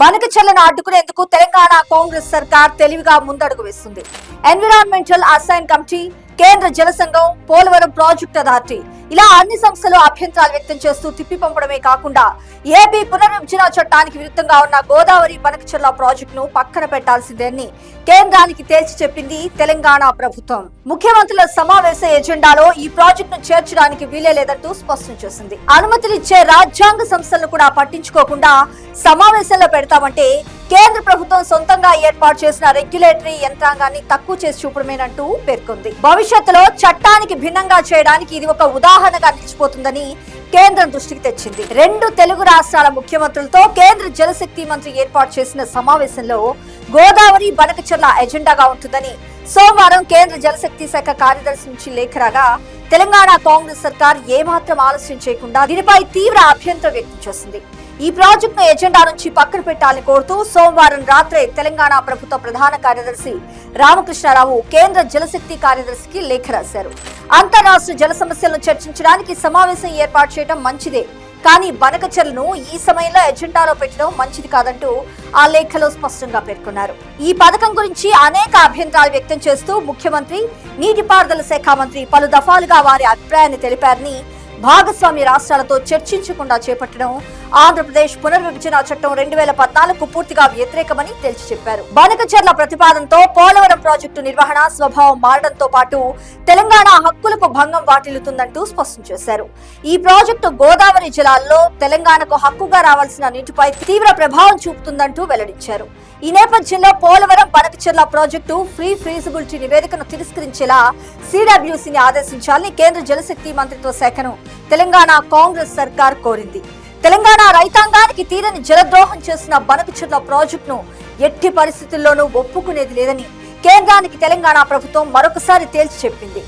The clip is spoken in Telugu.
బనకచెర్లను అడ్డుకునేందుకు తెలంగాణ కాంగ్రెస్ సర్కార్ తెలివిగా ముందడుగు వేస్తుంది. ఎన్విరాన్మెంటల్ అసైన్ కమిటీ కేంద్ర జల సంఘం పోలవరం ప్రాజెక్టు అథారిటీ. ఇలా అన్ని సంస్థలు అభ్యంతరాలు వ్యక్తం చేస్తూ తిప్పి పంపడమే కాకుండా ఏపీ పునర్విభజన చట్టానికి విరుద్ధంగా ఉన్న గోదావరి బనకచెర్ల ప్రాజెక్టును పక్కన పెట్టాల్సిందేని కేంద్రానికి తేల్చి చెప్పింది తెలంగాణ ప్రభుత్వం. ముఖ్యమంత్రుల సమావేశ ఎజెండాలో ఈ ప్రాజెక్టును చేర్చడానికి వీలే లేదంటూ స్పష్టం చేసింది. అనుమతులిచ్చే రాజ్యాంగ సంస్థలను కూడా పట్టించుకోకుండా సమావేశంలో పెడతామంటే కేంద్ర ప్రభుత్వం సొంతంగా ఏర్పాటు చేసిన రెగ్యులేటరీ యంత్రాంగాన్ని తక్కువ చేసి చూపడమేనంటూ పేర్కొంది. భవిష్యత్తులో చట్టానికి భిన్నంగా చేయడానికి ఇది ఒక ఉదాహరణగా నిలిచిపోతుందని కేంద్రం దృష్టికి తెచ్చింది. రెండు తెలుగు రాష్ట్రాల ముఖ్యమంత్రులతో కేంద్ర జలశక్తి మంత్రి ఏర్పాటు చేసిన సమావేశంలో గోదావరి బనకచర్ల ఎజెండాగా ఉంటుందని సోమవారం కేంద్ర జలశక్తి శాఖ కార్యదర్శి నుంచి లేఖ రాగా తెలంగాణ కాంగ్రెస్ సర్కార్ ఏమాత్రం ఆలస్యం చేయకుండా దీనిపై తీవ్ర అభ్యంతరం వ్యక్తం చేసింది. ఈ ప్రాజెక్టును ఎజెండా నుంచి పక్కన పెట్టాలని కోరుతూ సోమవారం రాత్రే తెలంగాణ ప్రభుత్వ ప్రధాన కార్యదర్శి రామకృష్ణారావు కేంద్ర జలశక్తి కార్యదర్శికి లేఖ రాశారు. అంతరాష్ట్ర జల సమస్యలను చర్చించడానికి సమావేశం ఏర్పాటు చేయడం మంచిదే. కానీ బనకచర్లను ఈ సమయంలో ఎజెండాలో పెట్టడం మంచిది కాదంటూ ఆ లేఖలో స్పష్టంగా పేర్కొన్నారు. ఈ పథకం గురించి అనేక అభ్యంతరాలు వ్యక్తం చేస్తూ ముఖ్యమంత్రి నీటిపారుదల శాఖ మంత్రి పలు దఫాలుగా వారి అభిప్రాయాన్ని తెలిపారని భాగస్వామి రాష్ట్రాలతో చర్చించకుండా చేపట్టడం ఆంధ్రప్రదేశ్ పునర్విభజన చట్టం రెండు వేల పద్నాలుగు పూర్తిగా వ్యతిరేకమని తేల్చి చెప్పారు. బనకచర్ల ప్రతిపాదనతో పోలవరం ప్రాజెక్టు నిర్వహణ స్వభావం మారడంతో పాటు తెలంగాణ హక్కులకు భంగం వాటిల్లుతుందంటూ స్పష్టం చేశారు. ఈ ప్రాజెక్టు గోదావరి జలాల్లో తెలంగాణకు హక్కుగా రావాల్సిన నీటిపై తీవ్ర ప్రభావం చూపుతుందంటూ వెల్లడించారు. ఈ నేపథ్యంలో Polavaram Banakacherla project pre feasibility నివేదికను తిరస్కరించేలా సిడబ్ల్యూసీని ఆదేశించాలని కేంద్ర జలశక్తి మంత్రిత్వ శాఖను తెలంగాణ కాంగ్రెస్ సర్కార్ కోరింది. తెలంగాణ రైతాంగానికి తీరని జలద్రోహం చేసిన బనకచెర్ల ప్రాజెక్టును ఎట్టి పరిస్థితుల్లోనూ ఒప్పుకునేది లేదని కేంద్రానికి తెలంగాణ ప్రభుత్వం మరొకసారి తేల్చి చెప్పింది.